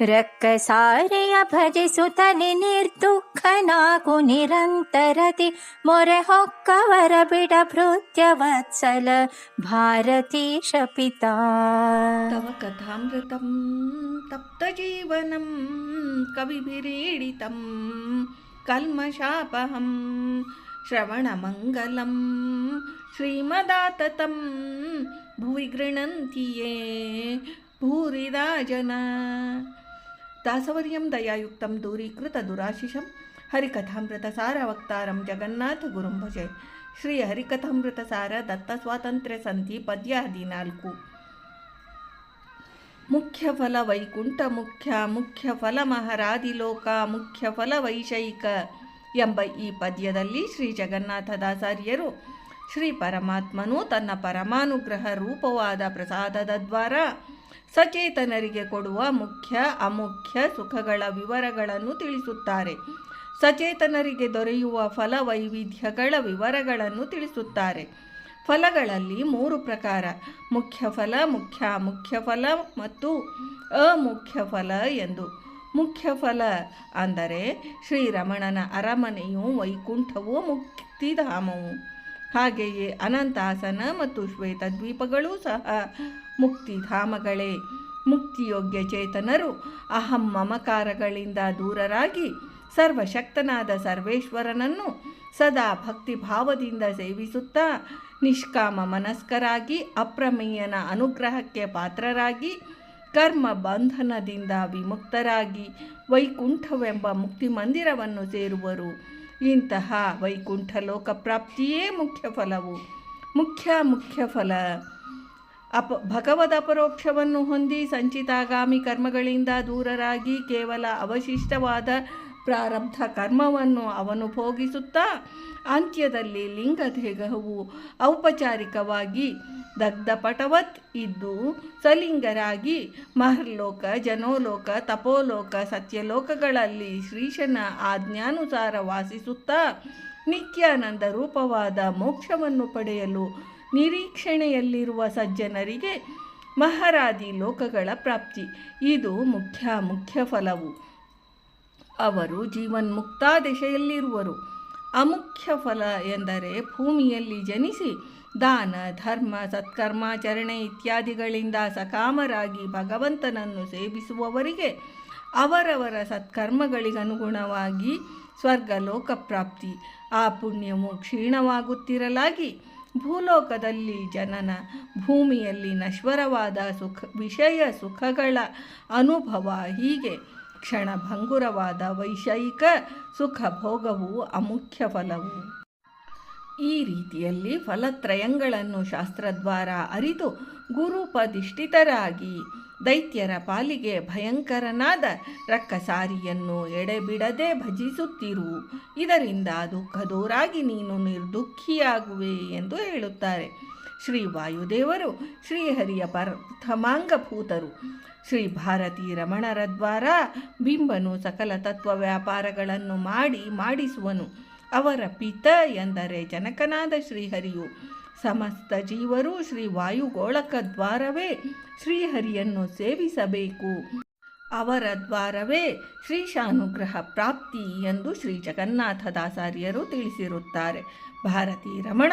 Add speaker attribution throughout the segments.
Speaker 1: रक्कसारय भज सुतनि निर्दुःखनाकु निरन्तरति मोरे होक्कवर बिडभृत्यवत्सल भारतीश पिता
Speaker 2: तव कथामृतं तप्तजीवनं कविभिरीडितं कल्मषापहं श्रवणमङ्गलं श्रीमदाततं भुवि गृह्णन्ति ये भूरिदा जना दासवर्यं दयायुक्तं दूरीकृतदुराशिषं हरिकथामृतसारवक्तारं जगन्नाथगुरुं भजे ಶ್ರೀ ಹರಿಕಥಾಮೃತಸಾರ ದತ್ತ ಸ್ವಾತಂತ್ರ್ಯ ಸಂಧಿ ಪದ್ಯ ಹದಿನಾಲ್ಕು ಮುಖ್ಯ ಫಲ ವೈಕುಂಠ ಮುಖ್ಯ ಮುಖ್ಯ ಫಲ ಮಹರಾದಿಲೋಕ ಮುಖ್ಯ ಫಲ ವೈಷಯಿಕ ಎಂಬ ಈ ಪದ್ಯದಲ್ಲಿ ಶ್ರೀ ಜಗನ್ನಾಥದಾಚಾರ್ಯರು ಶ್ರೀ ಪರಮಾತ್ಮನು ತನ್ನ ಪರಮಾನುಗ್ರಹ ರೂಪವಾದ ಪ್ರಸಾದದ ದ್ವಾರ ಸಚೇತನರಿಗೆ ಕೊಡುವ ಮುಖ್ಯ, ಅಮುಖ್ಯ ಸುಖಗಳ ವಿವರಗಳನ್ನು ತಿಳಿಸುತ್ತಾರೆ. ಸಚೇತನರಿಗೆ ದೊರೆಯುವ ಫಲ ವೈವಿಧ್ಯಗಳ ವಿವರಗಳನ್ನು ತಿಳಿಸುತ್ತಾರೆ. ಫಲಗಳಲ್ಲಿ ಮೂರು ಪ್ರಕಾರ. ಮುಖ್ಯ ಫಲ, ಮುಖ್ಯ ಮುಖ್ಯ ಫಲ ಮತ್ತು ಅಮುಖ್ಯ ಫಲ ಎಂದು. ಮುಖ್ಯ ಫಲ ಅಂದರೆ ಶ್ರೀರಮಣನ ಅರಮನೆಯು, ವೈಕುಂಠವು, ಮುಕ್ತಿಧಾಮವು. ಹಾಗೆಯೇ ಅನಂತಾಸನ ಮತ್ತು ಶ್ವೇತದ್ವೀಪಗಳೂ ಸಹ ಮುಕ್ತಿಧಾಮಗಳೇ ಮುಕ್ತಿಯೋಗ್ಯ ಚೇತನರು ಅಹಂ ಮಮಕಾರಗಳಿಂದ ದೂರರಾಗಿ ಸರ್ವಶಕ್ತನಾದ ಸರ್ವೇಶ್ವರನನ್ನು ಸದಾ ಭಕ್ತಿಭಾವದಿಂದ ಸೇವಿಸುತ್ತಾ ನಿಷ್ಕಾಮ ಮನಸ್ಕರಾಗಿ ಅಪ್ರಮೇಯನ ಅನುಗ್ರಹಕ್ಕೆ ಪಾತ್ರರಾಗಿ ಕರ್ಮ ಬಂಧನದಿಂದ ವಿಮುಕ್ತರಾಗಿ ವೈಕುಂಠವೆಂಬ ಮುಕ್ತಿ ಮಂದಿರವನ್ನು ಸೇರುವರು. ಇಂತಹ ವೈಕುಂಠ ಲೋಕ ಪ್ರಾಪ್ತಿಯೇ ಮುಖ್ಯ ಫಲವು. ಮುಖ್ಯ ಮುಖ್ಯ ಫಲ ಅಪ ಭಗವದ್ ಅಪರೋಕ್ಷವನ್ನು ಹೊಂದಿ ಸಂಚಿತಾಗಾಮಿ ಕರ್ಮಗಳಿಂದ ದೂರರಾಗಿ ಕೇವಲ ಅವಶಿಷ್ಟವಾದ ಪ್ರಾರಬ್ಧ ಕರ್ಮವನ್ನು ಅವನು ಭೋಗಿಸುತ್ತಾ ಅಂತ್ಯದಲ್ಲಿ ಲಿಂಗದೇಹವು ಔಪಚಾರಿಕವಾಗಿ ದಗ್ಧಪಟವತ್ ಇದ್ದು ಸಲಿಂಗರಾಗಿ ಮಹರ್ಲೋಕ, ಜನೋಲೋಕ, ತಪೋಲೋಕ, ಸತ್ಯಲೋಕಗಳಲ್ಲಿ ಶ್ರೀಶನ ಆಜ್ಞಾನುಸಾರ ವಾಸಿಸುತ್ತಾ ನಿತ್ಯಾನಂದ ರೂಪವಾದ ಮೋಕ್ಷವನ್ನು ಪಡೆಯಲು ನಿರೀಕ್ಷಣೆಯಲ್ಲಿರುವ ಸಜ್ಜನರಿಗೆ ಮಹಾರಾದಿ ಲೋಕಗಳ ಪ್ರಾಪ್ತಿ. ಇದು ಮುಖ್ಯ ಮುಖ್ಯ ಫಲವು. ಅವರು ಜೀವನ್ಮುಕ್ತ ದಿಶೆಯಲ್ಲಿರುವರು ಅಮುಖ್ಯ ಫಲ ಎಂದರೆ ಭೂಮಿಯಲ್ಲಿ ಜನಿಸಿ ದಾನ, ಧರ್ಮ ಸತ್ಕರ್ಮಾಚರಣೆ ಇತ್ಯಾದಿಗಳಿಂದ ಸಕಾಮರಾಗಿ ಭಗವಂತನನ್ನು ಸೇವಿಸುವವರಿಗೆ ಅವರವರ ಸತ್ಕರ್ಮಗಳಿಗನುಗುಣವಾಗಿ ಸ್ವರ್ಗ ಲೋಕ ಪ್ರಾಪ್ತಿ ಆ ಪುಣ್ಯವು ಕ್ಷೀಣವಾಗುತ್ತಿರಲಾಗಿ ಭೂಲೋಕದಲ್ಲಿ ಜನನ, ಭೂಮಿಯಲ್ಲಿ ನಶ್ವರವಾದ ಸುಖ, ವಿಷಯ ಸುಖಗಳ ಅನುಭವ, ಹೀಗೆ ಕ್ಷಣಭಂಗುರವಾದ ವೈಷಯಿಕ ಸುಖ ಭೋಗವು ಅಮುಖ್ಯ ಫಲವು. ಈ ರೀತಿಯಲ್ಲಿ ಫಲತ್ರಯಗಳನ್ನು ಶಾಸ್ತ್ರದ್ವಾರ ಅರಿತು ಗುರುಪದಿಷ್ಠಿತರಾಗಿ ದೈತ್ಯರ ಪಾಲಿಗೆ ಭಯಂಕರನಾದ ರಕ್ಕಸಾರಿಯನ್ನು ಎಡೆಬಿಡದೆ ಭಜಿಸುತ್ತಿರು. ಇದರಿಂದ ದುಃಖದೋರಾಗಿ ನೀನು ನಿರ್ದುಃಖಿಯಾಗುವೆ ಎಂದು ಹೇಳುತ್ತಾರೆ. ಶ್ರೀ ವಾಯುದೇವರು ಶ್ರೀಹರಿಯ ಪ್ರಥಮಾಂಗಭೂತರು. ಶ್ರೀ ಭಾರತೀ ರಮಣರ ದ್ವಾರ ಬಿಂಬನು ಸಕಲ ತತ್ವ ವ್ಯಾಪಾರಗಳನ್ನು ಮಾಡಿ ಮಾಡಿಸುವನು. ಅವರ ಪಿತ ಎಂದರೆ ಜನಕನಾದ ಶ್ರೀಹರಿಯು. ಸಮಸ್ತ ಜೀವರು ಶ್ರೀ ವಾಯುಗೋಳಕ ದ್ವಾರವೇ ಶ್ರೀಹರಿಯನ್ನು ಸೇವಿಸಬೇಕು. ಅವರ ದ್ವಾರವೇ ಶ್ರೀಶಾನುಗ್ರಹ ಪ್ರಾಪ್ತಿ ಎಂದು ಶ್ರೀ ಜಗನ್ನಾಥದಾಚಾರ್ಯರು ತಿಳಿಸಿರುತ್ತಾರೆ. ಭಾರತೀ ರಮಣ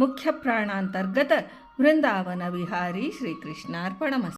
Speaker 2: ಮುಖ್ಯ ಪ್ರಾಣಾಂತರ್ಗತ ವೃಂದಾವನ ವಿಹಾರಿ ಶ್ರೀಕೃಷ್ಣಾರ್ಪಣಮಸ್ತು